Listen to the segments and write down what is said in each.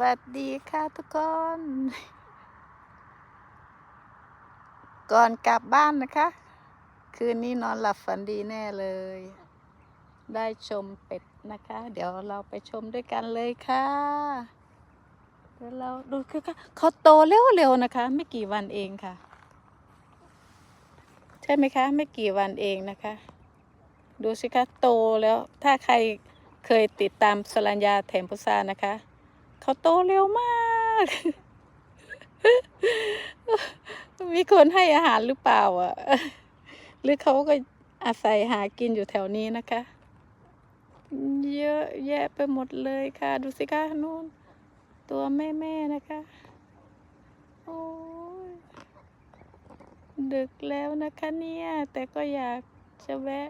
วัสดีค่ะทุกคน ก่อนกลับบ้านนะคะ คืนนี้นอนหลับฝันดีแน่เลย ได้ชมเป็ดนะคะ เดี๋ยวเราไปชมด้วยกันเลยค่ะเดี๋ยวเราดูคือเขาโตเร็วๆนะคะ ไม่กี่วันเองค่ะ ใช่ไหมคะ ไม่กี่วันเองนะคะ ดูสิคะโตแล้วถ้าใครเคยติดตามสรัญญาแถมพุทรานะคะ เขาโตเร็วมาก มีคนให้อาหารหรือเปล่าอะ หรือเขาก็อาศัยหากินอยู่แถวนี้นะคะ เยอะแยะไปหมดเลยค่ะ ดูสิคะนู่น ตัวแม่แม่ๆนะคะ โอ้ยดึกแล้วนะคะเนี่ย แต่ก็อยากจะแวะ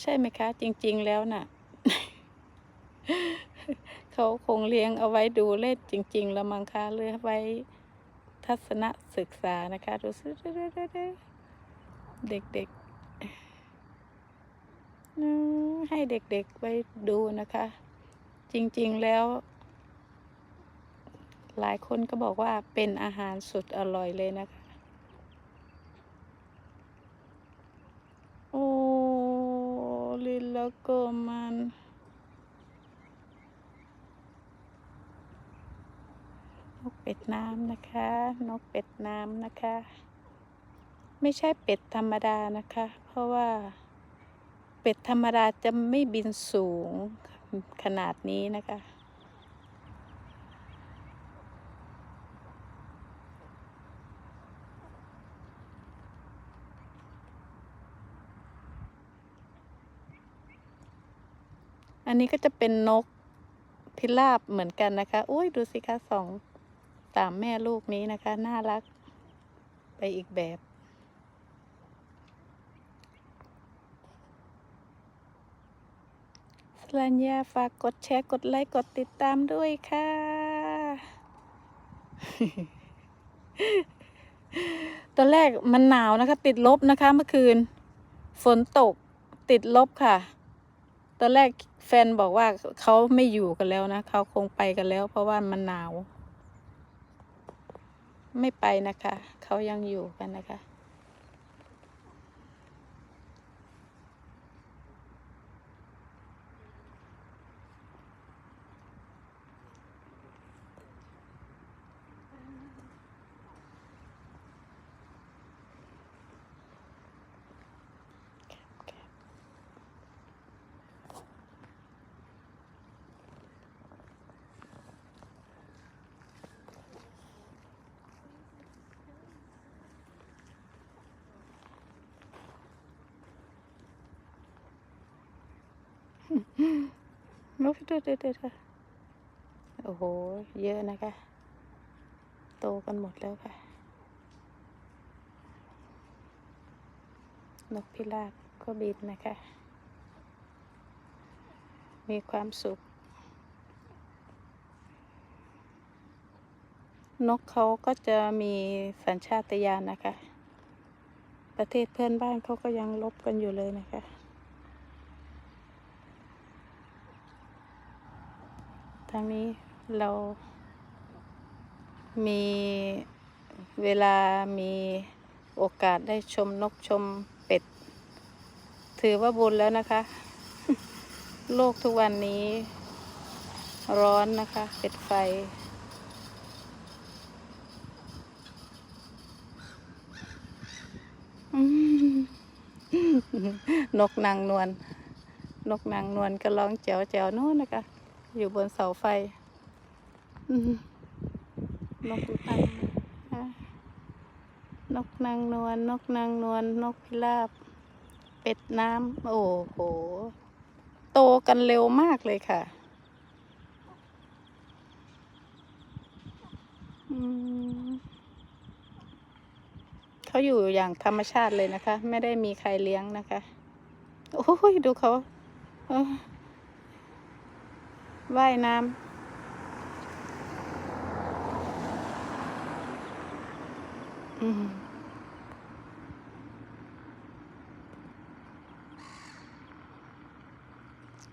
ใช่ไหมคะ จริง ๆ แล้วน่ะ เขาคงเลี้ยงเอาไว้ดูเล่นจริง ๆ แล้วมังคะหรือไว้ทัศนศึกษานะคะ ดูสิเด็กๆให้เด็กๆไว้ดูนะคะ จริง ๆ แล้ว หลายคนก็บอกว่าเป็นอาหารสุดอร่อยเลยนะคะ โอ้ลิ Goman. นกเป็ดน้ำนะคะ นกเป็ดน้ำนะคะ ไม่ใช่เป็ดธรรมดานะคะ เพราะว่าเป็ดธรรมดาจะไม่บินสูงขนาดนี้นะคะ อันนี้ก็จะเป็นนกพิราบเหมือนกันนะคะ อุ้ยดูสิคะสองสามแม่ลูกนี้นะคะ น่ารัก ไปอีกแบบ สลัญญาฝากกดแชร์ กดไลค์ กดติดตามด้วยค่ะ ตอนแรกมันหนาวนะคะ ติดลบนะคะเมื่อคืน ฝนตกติดลบค่ะ ตอนแรกแฟนบอกว่าเขาไม่อยู่กันแล้วนะเขาคงไปกันแล้ว เพราะว่ามันหนาว ไม่ไปนะคะ เขายังอยู่กันนะคะ นกดูดูดูดูโอ้โห เยอะนะคะ โตกันหมดแล้วค่ะ นกพิราบก็บินนะคะ มีความสุข นกเขาก็จะมีสัญชาตญาณนะคะ ประเทศเพื่อนบ้านเขาก็ยังลบกันอยู่เลยนะคะ ทางนี้เรามีเวลามีโอกาสได้ชมนกชมเป็ด ถือว่าบุญแล้วนะคะ โลกทุกวันนี้ ร้อนนะคะ เป็ดไฟ นกนางนวลนกนางนวลก็ร้องแจ๋วแจ๋วโน่นนะคะ อยู่บนเสาไฟนกนางนกนางนวลนกนางนวลนกพิราบ เป็ดน้ำโอ้โห โตกันเร็วมากเลยค่ะอืมเขาอยู่อย่างธรรมชาติเลยนะคะ ไม่ได้มีใครเลี้ยงนะคะ โอ้ยดูเขาเออ ว่ายน้ำ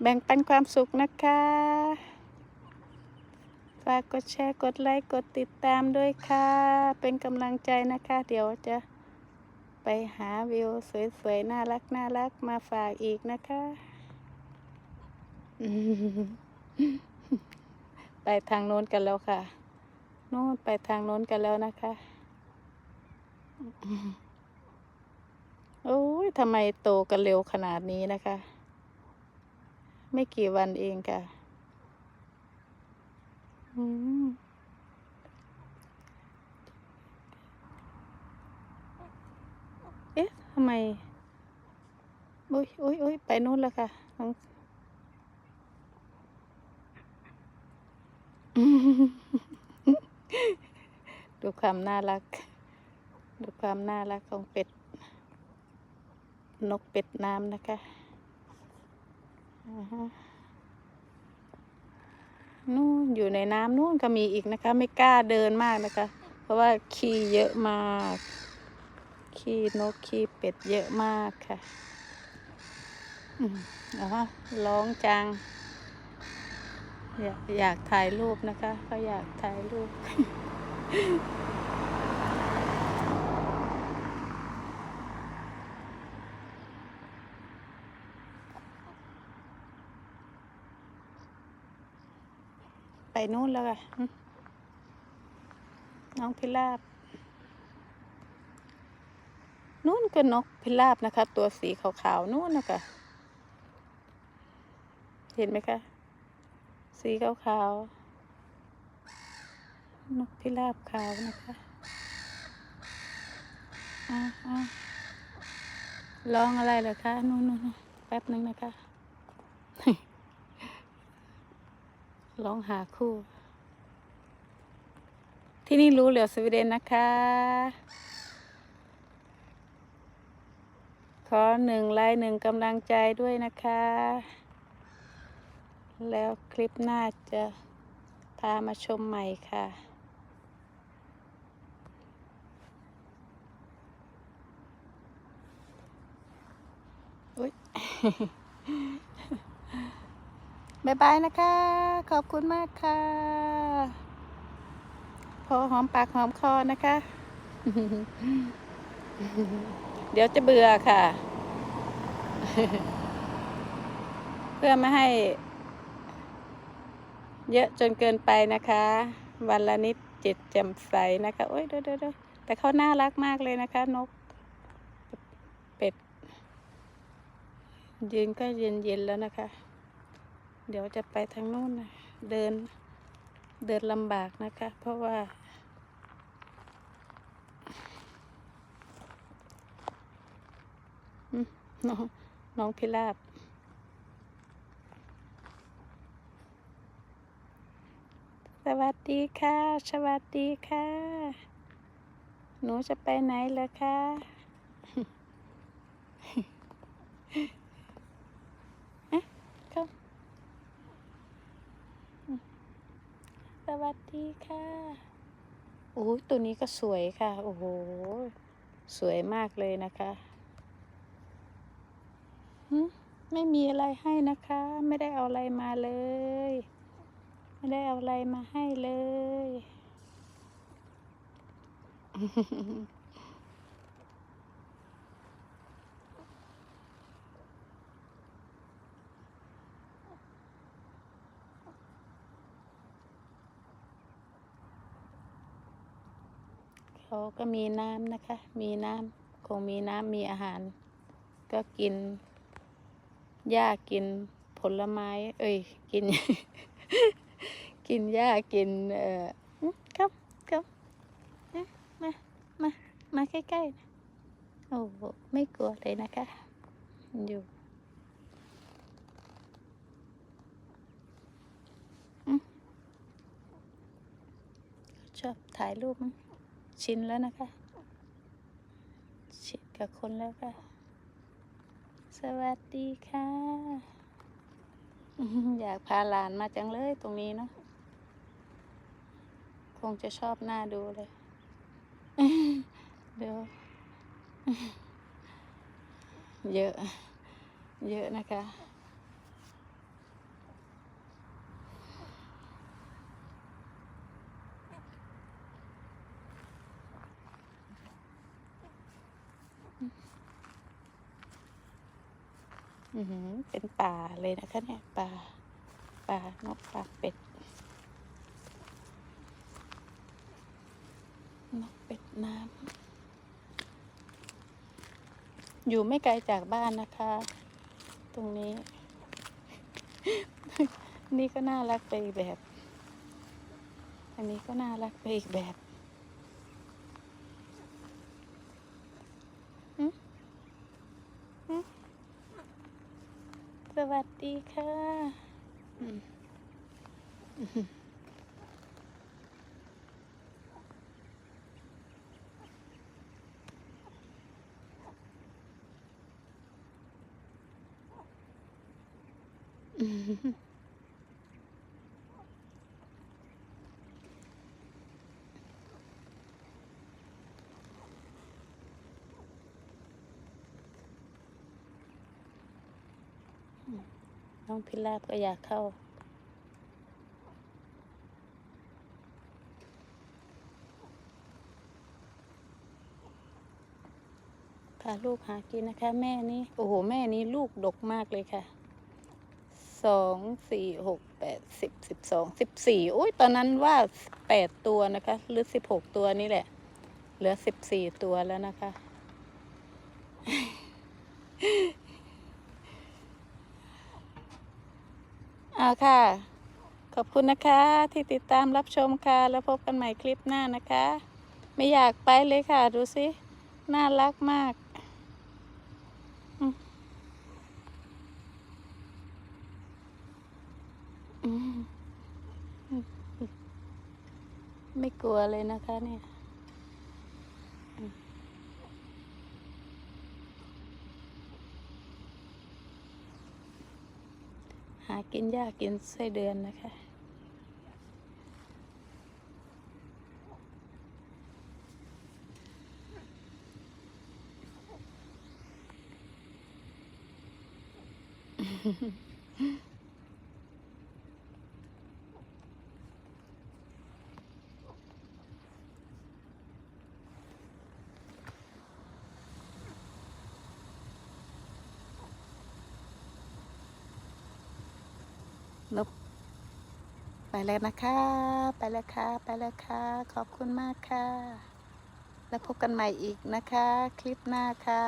แบ่งปันความสุขนะคะ ฝากกดแชร์ กดไลค์ กดติดตามด้วยค่ะ เป็นกำลังใจนะคะ เดี๋ยวจะไปหาวิวสวยๆ น่ารักน่ารักมาฝากอีกนะคะ ไปทางโน้นกันแล้วค่ะ โน้นไปทางโน้นกันแล้วนะคะ โอ้ยทำไมโตกันเร็วขนาดนี้นะคะ ไม่กี่วันเองค่ะอเอ๊ะทำไม อุ้ยอุ้ยอุ้ยไปนู่นแล้วค่ะน้อง ดูความน่ารัก ดูความน่ารักของเป็ด นกเป็ดน้ำนะคะอ่าฮะนู่นอยู่ในน้ำนู่นก็มีอีกนะคะ ไม่กล้าเดินมากนะคะ เพราะว่าขี้เยอะมาก ขี้นกขี้เป็ดเยอะมากค่ะอืมเอร้องจัง อยากอยากถ่ายรูปนะคะก็อยากถ่ายรูป ไปนู่นแล้วค่ะน้องพิราบนู่นก็นกพิราบนะคะ ตัวสีขาวๆนู่นนะคะ เห็นไหมคะ สีขาวๆนกพิราบขาวนะคะอ่าอ่าร้องอะไรเหรอคะนู่นนู่นนู่นแป๊บนึงนะคะร้องหาคู่ ที่นี่รู้เหลือสวีเดนนะคะ ขอหนึ่งไลค์หนึ่งกำลังใจด้วยนะคะ แล้วคลิปหน้าจะพามาชมใหม่ค่ะ อุ๊ยบายบายนะคะ ขอบคุณมากค่ะ พอหอมปากหอมคอนะคะ เดี๋ยวจะเบื่อค่ะ เพื่อไม่ให้ เยอะจนเกินไปนะคะ วันละนิดจิตแจ่มใสนะคะ โอ้ยเดี๋ยวเดี๋ยวเดี๋ยวแต่เขาน่ารักมากเลยนะคะ นก เป็ด ยืนก็เย็นเย็นๆแล้วนะคะ เดี๋ยวจะไปทางโน้นนะเดิน เดินลำบากนะคะ เพราะว่า น้องน้องพิราบ สวัสดีค่ะ สวัสดีค่ะ หนูจะไปไหนเหรอคะเอ๊ะเข้าสวัสดีค่ะโอ้ยตัวนี้ก็สวยค่ะ โอ้โห สวยมากเลยนะคะหึไม่มีอะไรให้นะคะ ไม่ได้เอาอะไรมาเลย ไม่ได้เอาอะไรมาให้เลย เขาก็มีน้ำนะคะ มีน้ำคงมีน้ำมีอาหาร ก็กินหญ้ากินผลไม้ เอ้ย กิน กินหญ้ากินเอ่อครับครับนะมามามาใกล้ๆนะโอ้โหไม่กลัวเลยนะคะ อยู่ชอบถ่ายรูปชินแล้วนะคะ ชินกับคนแล้วค่ะ สวัสดีค่ะ อยากพาหลานมาจังเลยตรงนี้เนาะ คงจะชอบหน้าดูเลย เดี๋ยวเยอะ เยอะนะคะ เป็นป่าเลยนะคะเนี่ยป่าป่านกป่าเป็ด นกเป็ดน้ำ อยู่ไม่ไกลจากบ้านนะคะ ตรงนี้ นี่ก็น่ารักไปอีกแบบ อันนี้ก็น่ารักไปอีกแบบสวัสดีค่ะอืมอืม น้องพิราบก็อยากเข้า พาลูกหากินนะคะ แม่นี่โอ้โห แม่นี้ลูกดกมากเลยค่ะ สองสี่หกแปดสิบสิบสองสิบสี่โอ้ยตอนนั้นว่าแปดตัวนะคะ หรือสิบหกตัวนี่แหละ เหลือสิบสี่ตัวแล้วนะคะ เอาค่ะ ขอบคุณนะคะ ที่ติดตามรับชมค่ะ แล้วพบกันใหม่คลิปหน้านะคะ ไม่อยากไปเลยค่ะ ดูสิ น่ารักมากอืมอืม ไม่กลัวเลยนะคะเนี่ยหากินยากกินไส้เดือนนะคะน แล้วนะคะ ไปแล้วค่ะ ไปแล้วค่ะ ขอบคุณมากค่ะ แล้วพบกันใหม่อีกนะคะ คลิปหน้าค่ะ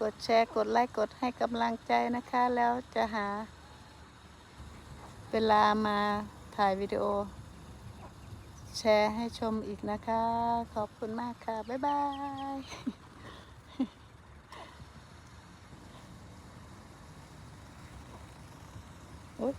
กดแชร์ กดไลค์ กดให้กำลังใจนะคะ แล้วจะหา เวลามาถ่ายวิดีโอ แชร์ให้ชมอีกนะคะ ขอบคุณมากค่ะ บ๊ายบายโอ๊ย